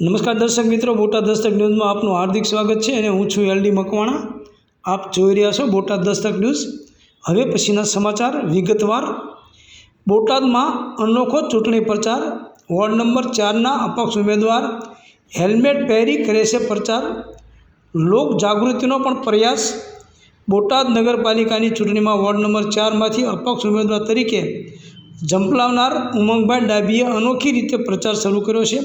નમસ્કાર દર્શક મિત્રો, બોટાદ દસ્તક ન્યૂઝમાં આપનું હાર્દિક સ્વાગત છે અને હું છું એલડી મકવાણા. આપ જોઈ રહ્યા છો બોટાદ દસ્તક ન્યૂઝ. હવે પછીના સમાચાર વિગતવાર. બોટાદમાં અનોખો ચૂંટણી પ્રચાર. વોર્ડ નંબર ચારના અપક્ષ ઉમેદવાર હેલ્મેટ પહેરી કરે છે પ્રચાર. લોક જાગૃતિનો પણ પ્રયાસ. બોટાદ નગરપાલિકાની ચૂંટણીમાં વોર્ડ નંબર ચારમાંથી અપક્ષ ઉમેદવાર તરીકે ઝંપલાવનાર ઉમંગભાઈ ડાભીએ અનોખી રીતે પ્રચાર શરૂ કર્યો છે.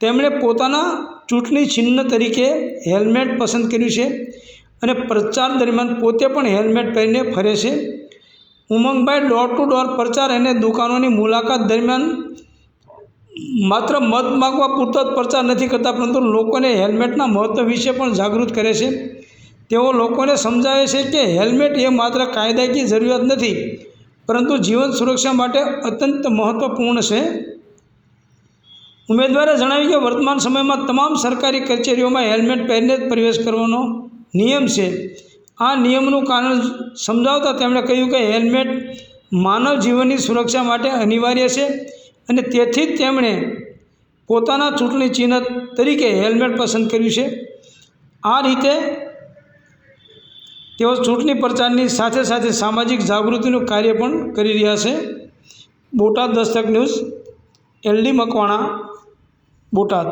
તેમણે પોતાના ચૂંટણી ચિહ્ન તરીકે હેલ્મેટ પસંદ કર્યું છે અને પ્રચાર દરમિયાન પોતે પણ હેલ્મેટ પહેરીને ફરે છે. ઉમંગભાઈ ડોર ટુ ડોર પ્રચાર અને દુકાનોની મુલાકાત દરમિયાન માત્ર મત માગવા પૂરતો જ પ્રચાર નથી કરતા, પરંતુ લોકોને હેલ્મેટના મહત્ત્વ વિશે પણ જાગૃત કરે છે. તેઓ લોકોને સમજાવે છે કે હેલ્મેટ એ માત્ર કાયદાકીય જરૂરિયાત નથી, પરંતુ જીવન સુરક્ષા માટે અત્યંત મહત્ત્વપૂર્ણ છે. ઉમેદવારે જણાવ્યું કે વર્તમાન સમયમાં તમામ સરકારી કચેરીઓમાં હેલ્મેટ પહેરીને જ પ્રવેશ કરવાનો નિયમ છે. આ નિયમનું કારણ સમજાવતા તેમણે કહ્યું કે હેલ્મેટ માનવ જીવનની સુરક્ષા માટે અનિવાર્ય છે અને તેથી જ તેમણે પોતાના ચૂંટણી ચિહ્ન તરીકે હેલ્મેટ પસંદ કર્યું છે. આ રીતે તેઓ ચૂંટણી પ્રચારની સાથે સાથે સામાજિક જાગૃતિનું કાર્ય પણ કરી રહ્યા છે. Botad દસ્તક news, L D Makwana. Botad